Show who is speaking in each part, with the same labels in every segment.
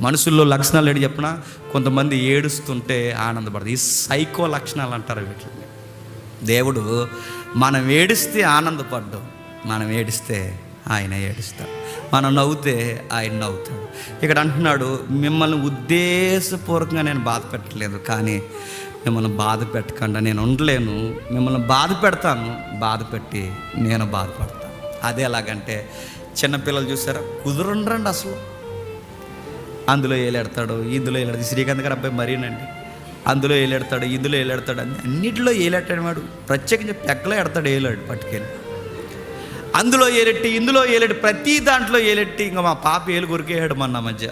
Speaker 1: మనుషుల్లో లక్షణాలు ఏంటి చెప్పిన? కొంతమంది ఏడుస్తుంటే ఆనందపడదు ఈ సైకో లక్షణాలు అంటారు వీటిని. దేవుడు మనం ఏడిస్తే ఆనందపడ్డం మనం ఏడిస్తే ఆయన ఏడుస్తాడు. మనం నవ్వుతే ఆయన నవ్వుతాడు. ఇక్కడ అంటున్నాడు మిమ్మల్ని ఉద్దేశపూర్వకంగా నేను బాధ పెట్టలేదు కానీ మిమ్మల్ని బాధ పెట్టకుండా నేను ఉండలేను. మిమ్మల్ని బాధ పెడతాను. బాధ పెట్టి నేను బాధపడతాను. అదే ఎలాగంటే చిన్నపిల్లలు చూసారా? కుదురుండ్రండి అసలు. అందులో ఏలెడతాడు ఇందులో ఏలాడతాడు. శ్రీకాంత్ గారు అబ్బాయి మరీనండి. అందులో ఏలెడతాడు ఇందులో ఏలాడతాడు అన్ని అన్నిటిలో ఏలెట్టాడు వాడు ప్రత్యేకించి పెక్కలో ఎడతాడు ఏలాడు పట్టుకెళ్ళి. అందులో ఏలెట్టి ఇందులో ఏలెట్టి ప్రతి దాంట్లో ఏలెట్టి ఇంకా మా పాప ఏలు కొరికేయాడు మొన్న మధ్య.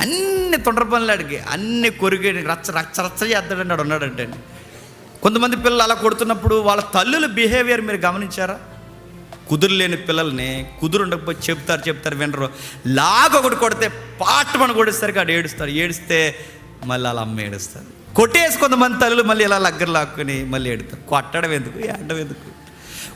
Speaker 1: అన్ని తొండర పనులు అడిగి అన్ని కొరికేడు రచ్చ రచ్చ రచ్చ చేస్తాడండి వాడు ఉన్నాడంటే కొంతమంది పిల్లలు అలా కొడుతున్నప్పుడు వాళ్ళ తల్లుల బిహేవియర్ మీరు గమనించారా? కుదురులేని పిల్లల్ని కుదురు ఉండకపోతే చెప్తారు చెప్తారు వినరు. లాగొకటి కొడితే పాట మన కొడేసరికి ఆడు ఏడుస్తాడు ఏడిస్తే మళ్ళీ అలా అమ్మ ఏడుస్తారు. కొట్టేసి కొంతమంది తల్లులు మళ్ళీ ఇలా లగ్గర లాక్కుని మళ్ళీ ఏడుతారు. కొట్టడం ఎందుకు? ఏడడం ఎందుకు?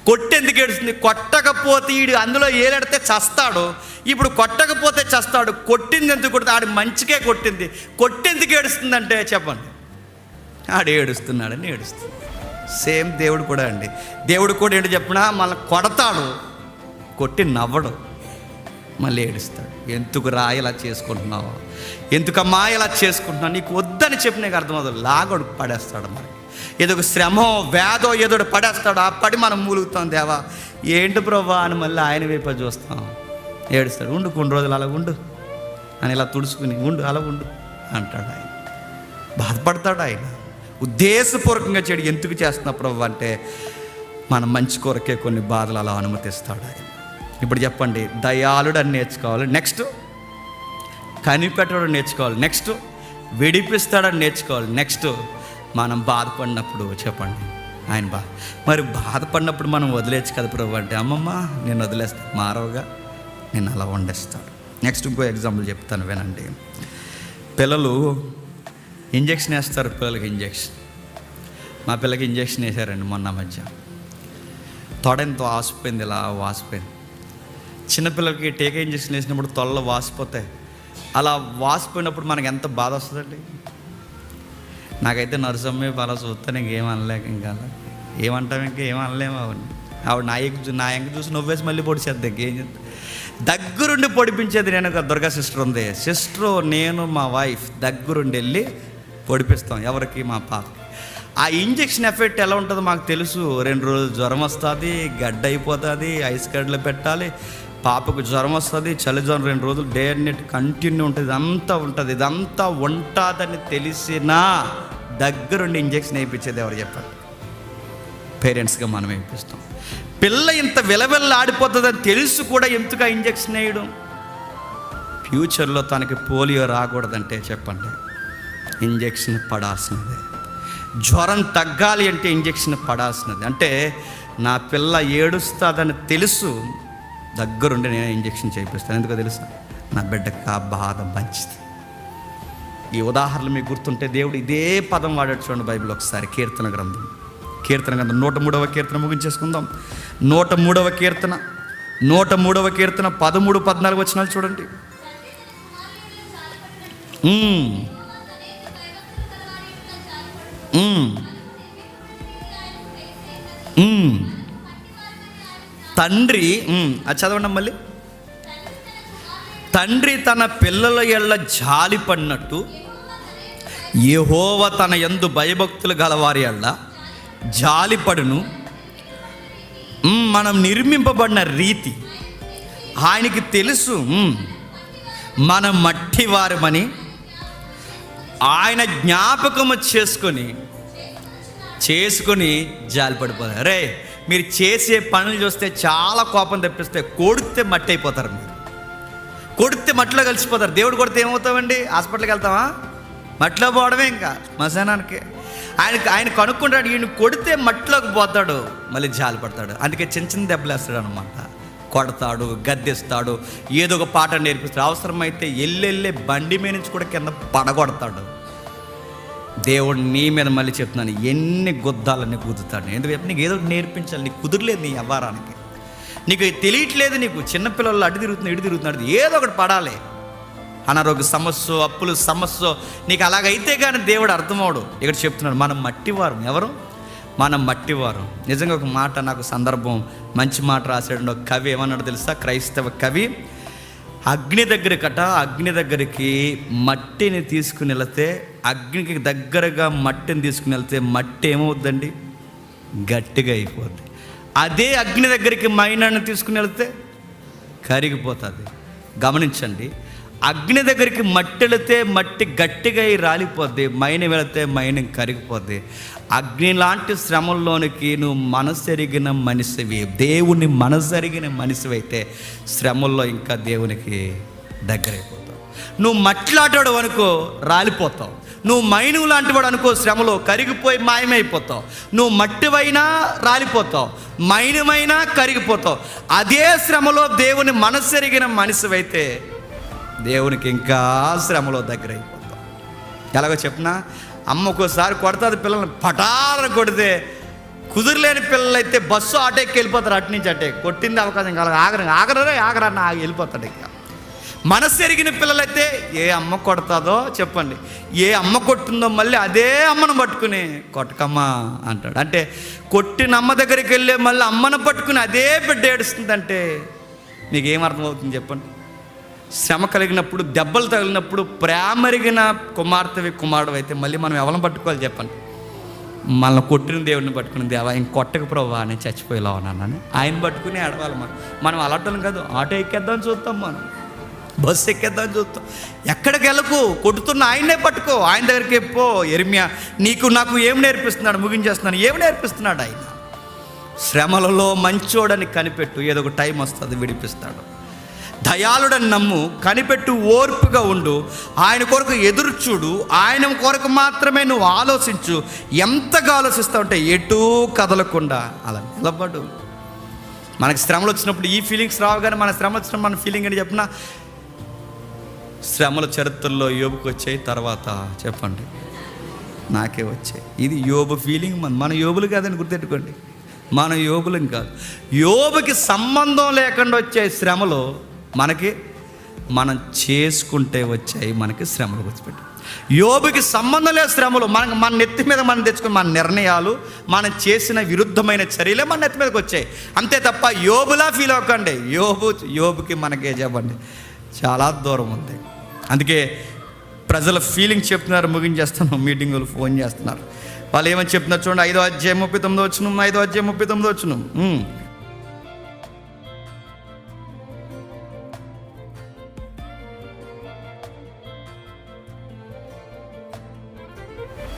Speaker 1: కొట్టెందుకు ఏడుస్తుంది? కొట్టకపోతే ఈడు అందులో ఏలాడితే చస్తాడు. ఇప్పుడు కొట్టకపోతే చస్తాడు. కొట్టింది ఎందుకు కొడితే ఆడు మంచికే కొట్టింది. కొట్టెందుకు ఏడుస్తుందంటే చెప్పండి. ఆడు ఏడుస్తున్నాడని ఏడుస్తుంది. సేమ్ దేవుడు కూడా అండి. దేవుడు కూడా ఏంటి చెప్పినా మళ్ళీ కొడతాడు కొట్టి నవ్వడు మళ్ళీ ఏడుస్తాడు. ఎందుకు రా ఇలా చేసుకుంటున్నావు? ఎందుకమ్మా ఇలా చేసుకుంటున్నావు? నీకు వద్దని చెప్పి నీకు అర్థమవుతుంది. లాగడు పడేస్తాడు మరి ఏదో ఒక శ్రమో వేదో ఏదో పడేస్తాడు. ఆ పడి మనం మూలుగుతాం దేవా. ఏంటి ప్రభా అని మళ్ళీ ఆయన వైపు చూస్తాం. ఏడుస్తాడు. ఉండు కొన్ని రోజులు అలా ఉండు. అని ఇలా తుడుచుకుని ఉండు అలా ఉండు. అంటాడు ఆయన. బాధపడతాడు ఆయన. ఉద్దేశపూర్వకంగా చెడు ఎందుకు చేస్తున్నప్పుడు అంటే మన మంచి కొరకే కొన్ని బాధలు అలా అనుమతిస్తాడు ఆయన. ఇప్పుడు చెప్పండి దయాళుడు అని నేర్చుకోవాలి నెక్స్ట్ కనిపెట్టడం నేర్చుకోవాలి నెక్స్ట్ విడిపిస్తాడని నేర్చుకోవాలి నెక్స్ట్ మనం బాధపడినప్పుడు చెప్పండి ఆయన బా మరి బాధపడినప్పుడు మనం వదిలేచ్చు కదా ప్రభు అంటే అమ్మమ్మ నేను వదిలేస్తాను మారవగా నేను అలా వండేస్తాడు నెక్స్ట్ ఇంకో ఎగ్జాంపుల్ చెప్తాను వినండి. పిల్లలు ఇంజక్షన్ వేస్తారు పిల్లలకి ఇంజక్షన్. మా పిల్లకి ఇంజక్షన్ వేసారండి మొన్న మధ్య. తొడంతో వాసిపోయింది ఇలా వాసిపోయింది. చిన్నపిల్లలకి టీకా ఇంజక్షన్ వేసినప్పుడు తొడలు వాసిపోతాయి. అలా వాసిపోయినప్పుడు మనకి ఎంత బాధ వస్తుందండి? నాకైతే నరసమ్మే బాగా చూస్తే ఇంకేం అనలేక ఇంకా ఏమంటాం ఇంకా ఏం అనలేము ఆవిడ ఆవిడ నా ఎంక చూ- నా ఎంక చూసి నవ్వేసి మళ్ళీ పొడిచేద్ది ఇంకేం చేద్దాం? దగ్గరుండి పొడిపించేది నేను ఒక దుర్గా సిస్టర్ ఉంది. సిస్టర్ నేను మా వైఫ్ దగ్గరుండి వెళ్ళి పొడిపిస్తాం ఎవరికి మా పాప ఆ ఇంజెక్షన్ ఎఫెక్ట్ ఎలా ఉంటుందో మాకు తెలుసు. రెండు రోజులు జ్వరం వస్తుంది గడ్డ అయిపోతుంది ఐస్ గడ్డలు పెట్టాలి పాపకు జ్వరం వస్తుంది చలి జ్వరం రెండు రోజులు డే అండ్ నైట్ కంటిన్యూ ఉంటుంది ఇదంతా ఉంటుంది ఇదంతా ఉంటుందని తెలిసినా దగ్గరుండి ఇంజెక్షన్ వేయించేది ఎవరు చెప్పారు పేరెంట్స్గా మనం వేయిస్తాం పిల్ల ఇంత విలవిల్ల ఆడిపోతుందని తెలుసు కూడా ఎందుకు ఇంజక్షన్ ఇంజెక్షన్ వేయడం? ఫ్యూచర్లో తనకి పోలియో రాకూడదంటే చెప్పండి. ఇంజెక్షన్ పడాల్సినదే. జ్వరం తగ్గాలి అంటే ఇంజెక్షన్ పడాల్సినది. అంటే నా పిల్ల ఏడుస్తుందని తెలుసు దగ్గరుండి నేను ఇంజెక్షన్ చేయిస్తాను ఎందుకో తెలుసా? నా బిడ్డకు ఆ బాధ మంచిది. ఈ ఉదాహరణ మీకు గుర్తుంటే దేవుడు ఇదే పదం వాడాడు చూడండి బైబిల్ ఒకసారి కీర్తన గ్రంథం. కీర్తన గ్రంథం నూట మూడవ కీర్తన ముగించేసుకుందాం. నూట మూడవ కీర్తన నూట మూడవ కీర్తన పదమూడు పద్నాలుగు వచ్చినాలు చూడండి. తండ్రి అది చదవండి మళ్ళీ. తండ్రి తన పిల్లల ఎళ్ళ జాలి పడినట్టు యహోవ తన ఎందు భయభక్తులు గలవారి ఎళ్ళ జాలిపడును మనం నిర్మింపబడిన రీతి ఆయనకి తెలుసు. మన మనం మట్టి వారమని ఆయన జ్ఞాపకము చేసుకొని చేసుకొని జాలిపడిపోతారు. రే మీరు చేసే పనులు చూస్తే చాలా కోపం తెప్పిస్తే కొడితే మట్టి అయిపోతారు మీరు. కొడితే మట్టిలో కలిసిపోతారు. దేవుడు కొడితే ఏమవుతామండి? హాస్పిటల్కి వెళ్తామా? మట్టిలో పోవడమే ఇంకా మసానానికి ఆయన ఆయన కనుక్కుంటాడు ఈయన కొడితే మట్టిలోకి పోతాడు మళ్ళీ జాలి పడతాడు అందుకే చిన్న చిన్న దెబ్బలేస్తాడు అనమాట కొడతాడు గద్దెస్తాడు ఏదో ఒక పాట నేర్పిస్తాడు. అవసరమైతే ఎల్లెళ్ళే బండి మీద నుంచి కూడా కింద పడగొడతాడు. దేవుడు నీ మీద మళ్ళీ చెప్తున్నాను ఎన్ని గుద్దాలని కుదుతాడు ఎందుకంటే నీకు ఏదో ఒకటి నేర్పించాలి నీకు కుదరలేదు నీ వ్యవహారానికి. నీకు తెలియట్లేదు నీకు చిన్నపిల్లలు అటు తిరుగుతుంది ఇటు తిరుగుతున్నాడు ఏదో ఒకటి పడాలి. అనారోగ్య సమస్య అప్పులు సమస్య నీకు అలాగైతే కానీ దేవుడు అర్థమవడు. ఇక్కడ చెప్తున్నాడు మనం మట్టివారం ఎవరు? మనం మట్టివారం. నిజంగా ఒక మాట నాకు సందర్భం మంచి మాట రాసాడు ఒక కవి ఏమన్నాడు తెలుసా? క్రైస్తవ కవి. అగ్ని దగ్గరకట అగ్ని దగ్గరికి మట్టిని తీసుకుని వెళితే అగ్నికి దగ్గరగా మట్టిని తీసుకుని వెళ్తే మట్టి ఏమవుద్దండి? గట్టిగా అయిపోద్ది. అదే అగ్ని దగ్గరికి మైనాన్ని తీసుకుని వెళితే కరిగిపోతుంది. గమనించండి అగ్ని దగ్గరికి మట్టి వెళితే మట్టి గట్టిగా అయి రాలిపోద్ది మైన వెళితే మైనం కరిగిపోద్ది. అగ్ని లాంటి శ్రమల్లోనికి నువ్వు మనసెరిగిన మనిషివి. దేవుని మనసెరిగిన మనిషివైతే శ్రమల్లో ఇంకా దేవునికి దగ్గరైపోతావు. నువ్వు మట్లాడాడు అనుకో రాలిపోతావు. నువ్వు మైనువు లాంటి వాడు అనుకో శ్రమలో కరిగిపోయి మాయమైపోతావు. నువ్వు మట్టివైనా రాలిపోతావు. మైనమైనా కరిగిపోతావు. అదే శ్రమలో దేవుని మనసెరిగిన మనిషివైతే దేవునికి ఇంకా శ్రమలో దగ్గరైపోతావు ఎలాగో చెప్పినా? అమ్మ ఒక్కోసారి కొడుతుంది పిల్లల్ని పటాలను కొడితే కుదురులేని పిల్లలైతే బస్సు ఆటోకి వెళ్ళిపోతారు అటు నుంచి అటే. కొట్టింది అవకాశం కాదు ఆగరం. ఆగరే ఆగరన్న ఆగి వెళ్ళిపోతాడు ఇక. మనసు ఎరిగిన పిల్లలైతే ఏ అమ్మ కొడతాదో చెప్పండి. ఏ అమ్మ కొట్టిందో మళ్ళీ అదే అమ్మను పట్టుకుని కొట్టకమ్మా అంటాడు. అంటే కొట్టిన అమ్మ దగ్గరికి వెళ్ళే మళ్ళీ అమ్మను పట్టుకుని అదే బిడ్డ ఏడుస్తుందంటే మీకు ఏం అర్థమవుతుంది చెప్పండి? శ్రమ కలిగినప్పుడు దెబ్బలు తగిలినప్పుడు ప్రేమరిగిన కుమార్తెవి కుమారుడు అయితే మళ్ళీ మనం ఎవరిని పట్టుకోవాలి చెప్పండి? మనల్ని కొట్టిన దేవుడిని పట్టుకుని దేవా ఇంక కొట్టక ప్రభా అని చచ్చిపోయేలా ఉన్నానని ఆయన పట్టుకుని ఆడవాలి మనం. మనం అలాంటి కాదు ఆటో ఎక్కేద్దాం చూస్తాం మనం. బస్సు ఎక్కేద్దాం చూస్తాం. ఎక్కడికి వెళ్ళకు కొట్టుతున్న ఆయన్నే పట్టుకో. ఆయన దగ్గరికి పో ఎరిమియా నీకు నాకు ఏం నేర్పిస్తున్నాడు? ముగించేస్తున్నాను ఏం నేర్పిస్తున్నాడు ఆయన? శ్రమలలో మంచోడని కనిపెట్టు. ఏదో ఒక టైం వస్తుంది విడిపిస్తాడు. దయాళుడని నమ్ము కనిపెట్టు ఓర్పుగా ఉండు. ఆయన కొరకు ఎదురు చూడు. ఆయన కొరకు మాత్రమే నువ్వు ఆలోచించు. ఎంతగా ఆలోచిస్తావు అంటే ఎటూ కదలకుండా అలా నిలబడు. మనకి శ్రమలు వచ్చినప్పుడు ఈ ఫీలింగ్స్ రావు కానీ మన శ్రమ వచ్చినప్పుడు మన ఫీలింగ్ అని చెప్పిన? శ్రమల చరిత్రలో యోబుకి వచ్చాయి తర్వాత చెప్పండి. నాకే వచ్చాయి. ఇది యోబు ఫీలింగ్ మన మన యోబులు కాదని గుర్తెట్టుకోండి మన యోగులం కాదు. యోబుకి సంబంధం లేకుండా వచ్చే శ్రమలు మనకి మనం చేసుకుంటే వచ్చాయి మనకి శ్రమలు వచ్చిపెట్టి యోబుకి సంబంధం లేదు శ్రమలు మనకు మన నెత్తి మీద మనం తెచ్చుకున్న మన నిర్ణయాలు మనం చేసిన విరుద్ధమైన చర్యలే మన నెత్తి మీదకి వచ్చాయి. అంతే తప్ప యోబులా ఫీల్ అవ్వకండి. యోబు యోబుకి మనకే చెప్పండి చాలా దూరం ఉంది. అందుకే ప్రజల ఫీలింగ్ చెప్తున్నారు ముగించేస్తాను మీటింగులు ఫోన్ చేస్తున్నారు. వాళ్ళు ఏమని చెప్తున్నారు చూడండి ఐదో అధ్యాయం ముప్పై తొమ్మిది వచ్చిన ఐదో అధ్యాయం ముప్పై తొమ్మిది వచ్చిన